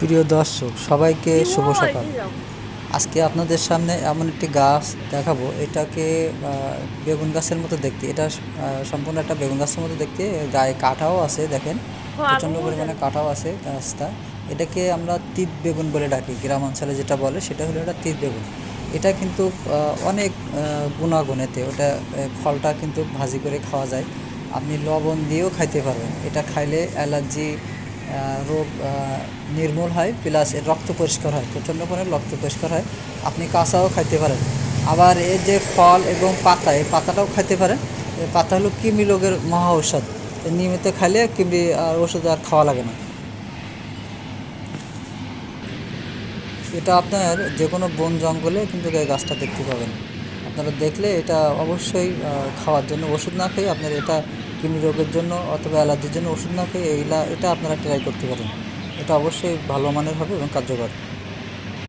প্রিয় দর্শক সবাইকে শুভ সকাল। আজকে আপনাদের সামনে এমন একটি গাছ দেখাবো। এটাকে বেগুন গাছের মতো দেখতে। এটা সম্পূর্ণ একটা বেগুন গাছের মতো দেখতে। গায়ে কাঁটাও আছে দেখেন। প্রচণ্ড পরিমাণে কাঁটাও আছে গাছটা। এটাকে আমরা তিত বেগুন বলে ডাকি গ্রাম অঞ্চলে যেটা বলে সেটা হলো এটা তিত বেগুন। এটা কিন্তু অনেক আহ, গুণাগুণ এতে ওটা ফলটা কিন্তু ভাজি করে খাওয়া যায়। আপনি লবণ দিয়েও খাইতে পারবেন। এটা খাইলে অ্যালার্জি রোগ নির্মূল হয় প্লাস এর রক্ত পরিষ্কার হয়, প্রচণ্ড পরিমাণে রক্ত পরিষ্কার হয়, আপনি কাঁচাও খাইতে পারেন। আবার এর যে ফল এবং পাতা, এই পাতাটাও খাইতে পারেন। পাতা হলো কিমি রোগের মহা ঔষধ। নিয়মিত খাইলে কৃমি আর ওষুধ আর খাওয়া লাগে না। এটা আপনার যে কোনো বন জঙ্গলে কিন্তু এই গাছটা দেখতে পাবেন। আপনারা দেখলে এটা অবশ্যই খাওয়ার জন্য ওষুধ না খেয়ে আপনার এটা কিডনি রোগের জন্য অথবা অ্যালার্জির জন্য ওষুধ না খেয়ে এইলা এটা আপনারা ট্রাই করতে পারেন। এটা অবশ্যই ভালো মানের হবে এবং কার্যকর।